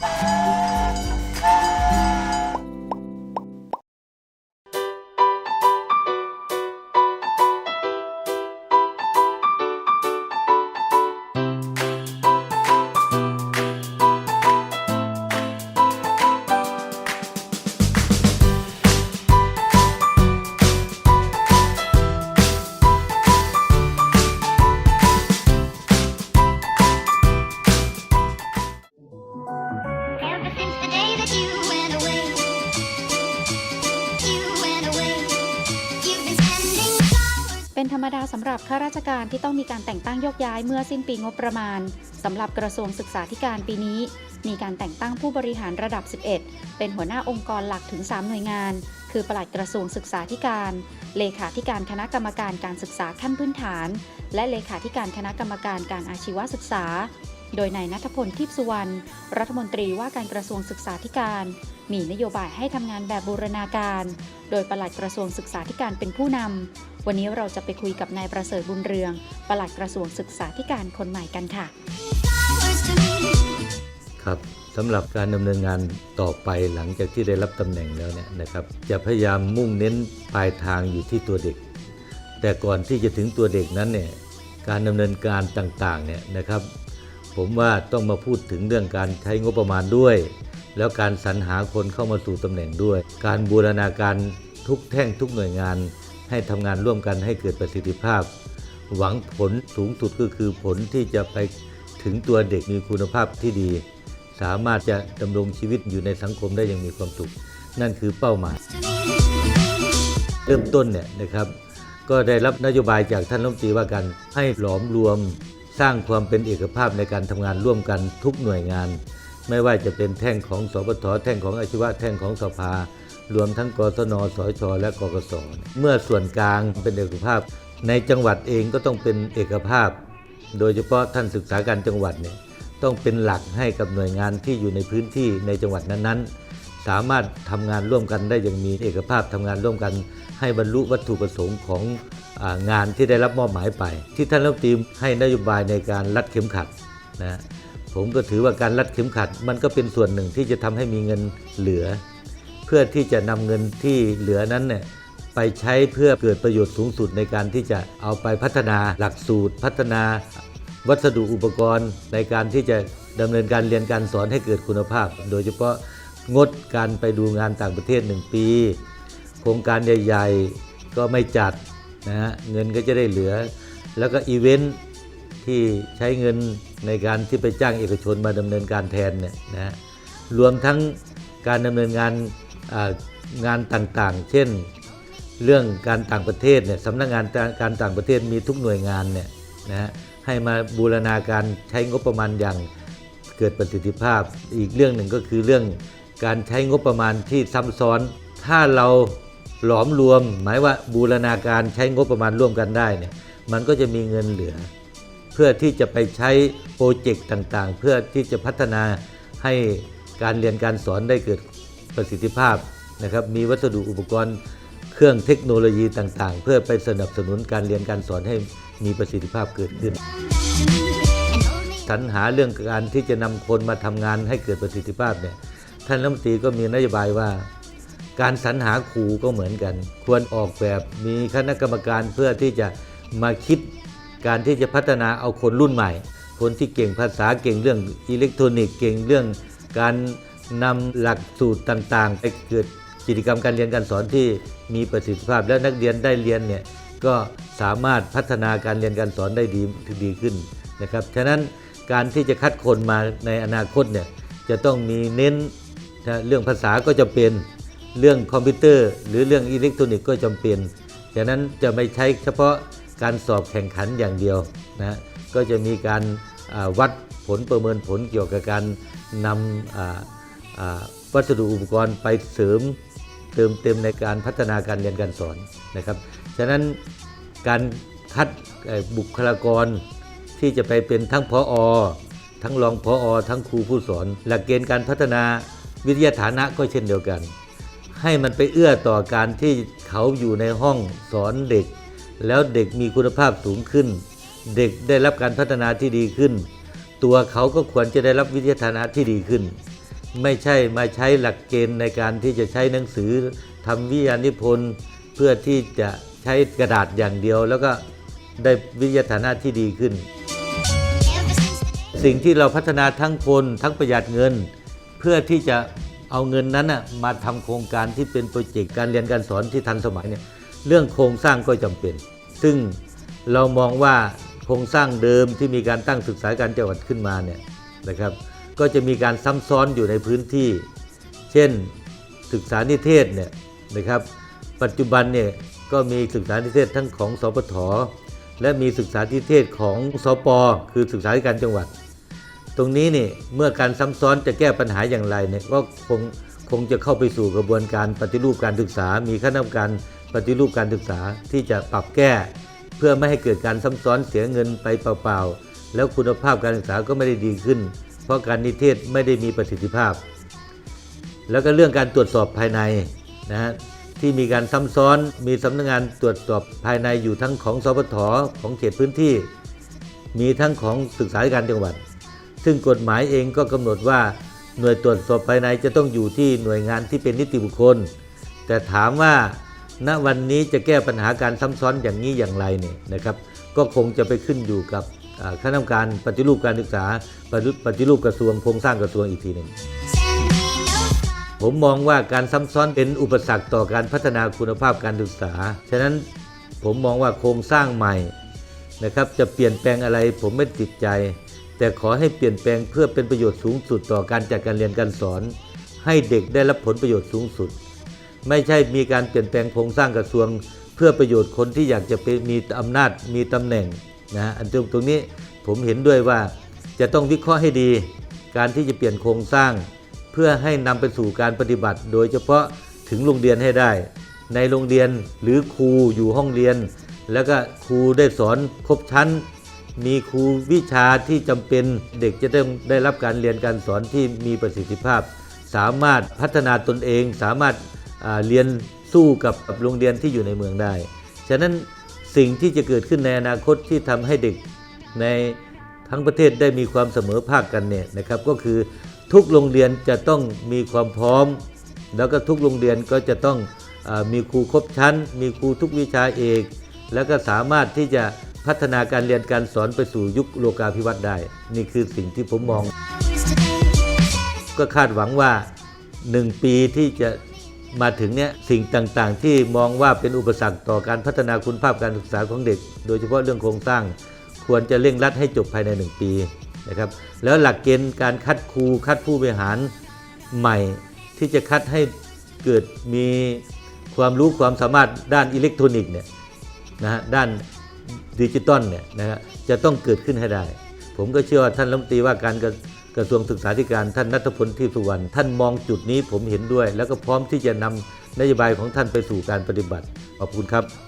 you เป็นธรรมดาสำหรับข้าราชการที่ต้องมีการแต่งตั้งโยกย้ายเมื่อสิ้นปีงบประมาณสำหรับกระทรวงศึกษาธิการปีนี้ มีการแต่งตั้งผู้บริหารระดับ 11 เป็นหัวหน้าองค์กรหลักถึง 3 หน่วยงาน คือปลัดกระทรวงศึกษาธิการ เลขาธิการคณะกรรมการการศึกษาขั้นพื้นฐาน และเลขาธิการคณะกรรมการการอาชีวศึกษา โดยนายนัทพลทิพสุวรรณรัฐมนตรีว่าการกระทรวงศึกษาธิการ มีนโยบายให้ทำงานแบบบูรณาการ โดยปลัดกระทรวงศึกษาธิการเป็นผู้นำวันนี้เราจะไปคุยกับนายประเสริฐบุญเรืองปลัดกระทรวงศึกษาธิการคนใหม่กันค่ะ ครับสำหรับการดำเนินงานต่อไปหลังจากที่ได้รับตำแหน่งแล้วเนี่ยนะครับ จะพยายามมุ่งเน้นปลายทางอยู่ที่ตัวเด็ก แต่ก่อนที่จะถึงตัวเด็กนั้นเนี่ยการดำเนินการต่างๆเนี่ยนะครับ ผมว่าต้องมาพูดถึงเรื่องการใช้งบประมาณด้วย แล้วการสรรหาคนเข้ามาสู่ตำแหน่งด้วย การบูรณาการทุกแท่งทุกหน่วยงาน ให้ทำงานร่วมกันให้เกิดประสิทธิภาพ หวังผลสูงสุดก็คือผลที่จะไปถึงตัวเด็กมีคุณภาพที่ดี สามารถจะดำรงชีวิตอยู่ในสังคมได้อย่างมีความสุข นั่นคือเป้าหมาย เริ่มต้นเนี่ยนะครับ ก็ได้รับนโยบายจากท่านรัฐมนตรีว่ากันให้หลอมรวม สร้างความเป็นเอกภาพในการทำงานร่วมกันทุกหน่วยงาน ไม่ว่าจะเป็นแท่งของสปทแท่งของอาชีวะแท่งของสภารวมทั้งกศนสช และกกสเมื่อส่วนกลางเป็นเอกภาพ ในจังหวัดเองก็ต้องเป็นเอกภาพ โดยเฉพาะท่านศึกษาการจังหวัดเนี่ยต้องเป็นหลักให้กับหน่วยงานที่อยู่ในพื้นที่ในจังหวัดนั้นๆ สามารถทำงานร่วมกันได้อย่างมีเอกภาพทำงานร่วมกัน ให้บรรลุวัตถุประสงค์ของ งานที่ได้รับมอบหมายไป ที่ท่านรัฐมนตรีให้นโยบายในการรัดเข็มขัดนะผมก็ถือว่าการรัดเข็มขัด มันก็เป็นส่วนหนึ่งที่จะทำให้มีเงินเหลือ เพื่อที่จะนำเงินที่เหลือนั้นเนี่ยไปใช้เพื่อเกิดประโยชน์สูงสุดในการที่จะเอาไปพัฒนาหลักสูตร พัฒนาวัสดุอุปกรณ์ในการที่จะดำเนินการเรียนการสอนให้เกิดคุณภาพ โดยเฉพาะงดการไปดูงานต่างประเทศ 1 ปี โครงการใหญ่ ๆ ก็ไม่จัด นะฮะเงินก็จะได้เหลือ แล้วก็อีเวนท์ที่ใช้เงินในการที่ไปจ้างเอกชนมาดำเนินการแทนเนี่ยนะรวมทั้งการดำเนินงานงานต่างๆ เช่น เรื่องการต่างประเทศเนี่ยสำนักงานการต่างประเทศมีทุกหน่วยงานเนี่ยนะฮะให้มาบูรณาการใช้งบประมาณอย่างเกิดประสิทธิภาพ อีกเรื่องหนึ่งก็คือเรื่องการใช้งบประมาณที่ซ้ำซ้อน ถ้าเรา หลอมรวม หมายว่าบูรณาการใช้งบประมาณร่วมกันได้เนี่ยมันก็จะมีเงินเหลือ เพื่อที่จะไปใช้โปรเจกต์ต่างๆ เพื่อที่จะพัฒนาให้การเรียนการสอนได้เกิดประสิทธิภาพนะครับมีวัสดุอุปกรณ์เครื่องเทคโนโลยีต่างๆ เพื่อไปสนับสนุนการเรียนการสอนให้มีประสิทธิภาพเกิดขึ้นสรรหาเรื่องการที่จะนำคนมาทำงานให้เกิดประสิทธิภาพเนี่ยท่านรัฐมนตรีก็มีนโยบายว่า การสรรหาครูก็เหมือนกัน ควรออกแบบมีคณะกรรมการเพื่อที่จะมาคิดการที่จะพัฒนาเอาคนรุ่นใหม่ คนที่เก่งภาษาเก่งเรื่องอิเล็กทรอนิกส์เก่งเรื่อง การนำหลักสูตรต่างๆ ไปเกิดกิจกรรมการเรียนการสอนที่มีประสิทธิภาพและนักเรียนได้เรียนเนี่ยก็สามารถพัฒนาการเรียนการสอนได้ดีดีขึ้นนะครับฉะนั้นการที่จะคัดคนมาในอนาคตเนี่ยจะต้องมีเน้นเรื่องภาษาก็จะเป็น เรื่องคอมพิวเตอร์ หรือเรื่องอิเล็กทรอนิกส์ก็จำเป็นฉะนั้นจะไม่ใช้เฉพาะการสอบแข่งขันอย่างเดียวนะก็จะมีการวัดผลประเมินผลเกี่ยวกับการนำวัสดุอุปกรณ์ไปเสริมเติมเต็มในการพัฒนาการเรียนการสอนนะครับ ฉะนั้นการคัดบุคลากรที่จะไปเป็นทั้งพออทั้งรองพออทั้งครูผู้สอน หลักเกณฑ์การพัฒนาวิทยาฐานะก็เช่นเดียวกัน ให้มันไปเอื้อต่อการที่เขาอยู่ในห้องสอนเด็ก แล้วเด็กมีคุณภาพสูงขึ้น เด็กได้รับการพัฒนาที่ดีขึ้น ตัวเขาก็ควรจะได้รับวิทยาฐานะที่ดีขึ้น ไม่ใช่มาใช้หลักเกณฑ์ในการที่จะใช้หนังสือทำวิทยานิพนธ์เพื่อที่จะใช้กระดาษอย่างเดียว แล้วก็ได้วิทยาฐานะที่ดีขึ้น สิ่งที่เราพัฒนาทั้งคนทั้งประหยัดเงิน เพื่อที่จะ เอาเงินนั้นนะมาทำโครงการที่เป็นโปรเจกต์การเรียนการสอนที่ทันสมัยเนี่ยเรื่องโครงสร้างก็จำเป็น ซึ่งเรามองว่าโครงสร้างเดิมที่มีการตั้งศึกษาการจังหวัดขึ้นมาเนี่ยนะครับ ก็จะมีการซ้ำซ้อนอยู่ในพื้นที่ เช่นศึกษานิเทศเนี่ยนะครับ ปัจจุบันเนี่ยก็มีศึกษานิเทศทั้งของสปทและมีศึกษานิเทศของสปคือศึกษาธิการจังหวัด ตรงนี้นี่เมื่อการซ้ำซ้อนจะแก้ปัญหาอย่างไรเนี่ยก็คงคงจะเข้าไปสู่กระบวนการปฏิรูปการศึกษา มีคณะกรรมการปฏิรูปการศึกษาที่จะปรับแก้ เพื่อไม่ให้เกิดการซ้ำซ้อนเสียเงินไปเปล่าๆ แล้วคุณภาพการศึกษาก็ไม่ได้ดีขึ้น เพราะการนิเทศไม่ได้มีประสิทธิภาพ แล้วก็เรื่องการตรวจสอบภายในนะฮะที่มีการซ้ำซ้อนมีสำนักงานตรวจสอบภายในอยู่ทั้งของสปทของเขตพื้นที่ มีทั้งของศึกษาธิการจังหวัด ซึ่งกฎหมายเองก็กำหนดว่าหน่วยตรวจสอบภายในจะต้องอยู่ที่หน่วยงานที่เป็นนิติบุคคล แต่ถามว่าณวันนี้จะแก้ปัญหาการซ้ำซ้อนอย่างนี้อย่างไรเนี่ยนะครับ ก็คงจะไปขึ้นอยู่กับคณะกรรมการปฏิรูปการศึกษาปฏิปฏิรูปกระทรวงโครงสร้างกระทรวงอีกทีหนึ่งผมมองว่าการซ้ำซ้อนเป็นอุปสรรคต่อการพัฒนาคุณภาพการศึกษา ฉะนั้นผมมองว่าโครงสร้างใหม่นะครับจะเปลี่ยนแปลงอะไรผมไม่ติดใจ แต่ขอให้เปลี่ยนแปลงเพื่อเป็นประโยชน์สูงสุดต่อการจัดการเรียนการสอน ให้เด็กได้รับผลประโยชน์สูงสุด ไม่ใช่มีการเปลี่ยนแปลงโครงสร้างกระทรวง เพื่อประโยชน์คนที่อยากจะไปมีอำนาจมีตำแหน่งนะฮะอันตรงตรงนี้ผมเห็นด้วยว่าจะต้องวิเคราะห์ให้ดี การที่จะเปลี่ยนโครงสร้าง เพื่อให้นำไปสู่การปฏิบัติ โดยเฉพาะถึงโรงเรียนให้ได้ ในโรงเรียนหรือครูอยู่ห้องเรียน แล้วก็ครูได้สอนครบชั้น มีครูวิชาที่จำเป็นเด็กจะได้ได้รับการเรียนการสอนที่มีประสิทธิภาพ สามารถพัฒนาตนเอง สามารถเรียนสู้กับโรงเรียนที่อยู่ในเมืองได้ ฉะนั้นสิ่งที่จะเกิดขึ้นในอนาคตที่ทำให้เด็กในทั้งประเทศได้มีความเสมอภาคกันเนี่ยนะครับก็คือทุกโรงเรียนจะต้องมีความพร้อม แล้วก็ทุกโรงเรียนก็จะต้องอมีครูครบชั้น มีครูทุกวิชาเอก แล้วก็สามารถที่จะ พัฒนาการเรียนการสอนไปสู่ยุคโลกาภิวัตน์ได้ นี่คือสิ่งที่ผมมอง ก็คาดหวังว่า 1 ปีที่จะมาถึงเนี้ยสิ่งต่างๆ ที่มองว่าเป็นอุปสรรคต่อการพัฒนาคุณภาพการศึกษาของเด็ก โดยเฉพาะเรื่องโครงสร้าง ควรจะเร่งรัดให้จบภายใน 1 ปีนะครับแล้วหลักเกณฑ์การคัดครูคัดผู้บริหารใหม่ ที่จะคัดให้เกิดมีความรู้ความสามารถด้านอิเล็กทรอนิกส์เนี่ยนะฮะด้าน ดิจิตอลเนี่ยนะฮะจะต้องเกิดขึ้นให้ได้ ผมก็เชื่อว่าท่านรัฐมนตรีว่าการกระกระทรวงศึกษาธิการท่านนัทพลทิพย์สุวรรณท่านมองจุดนี้ผมเห็นด้วย แล้วก็พร้อมที่จะนำนโยบายของท่านไปสู่การปฏิบัติขอบคุณครับ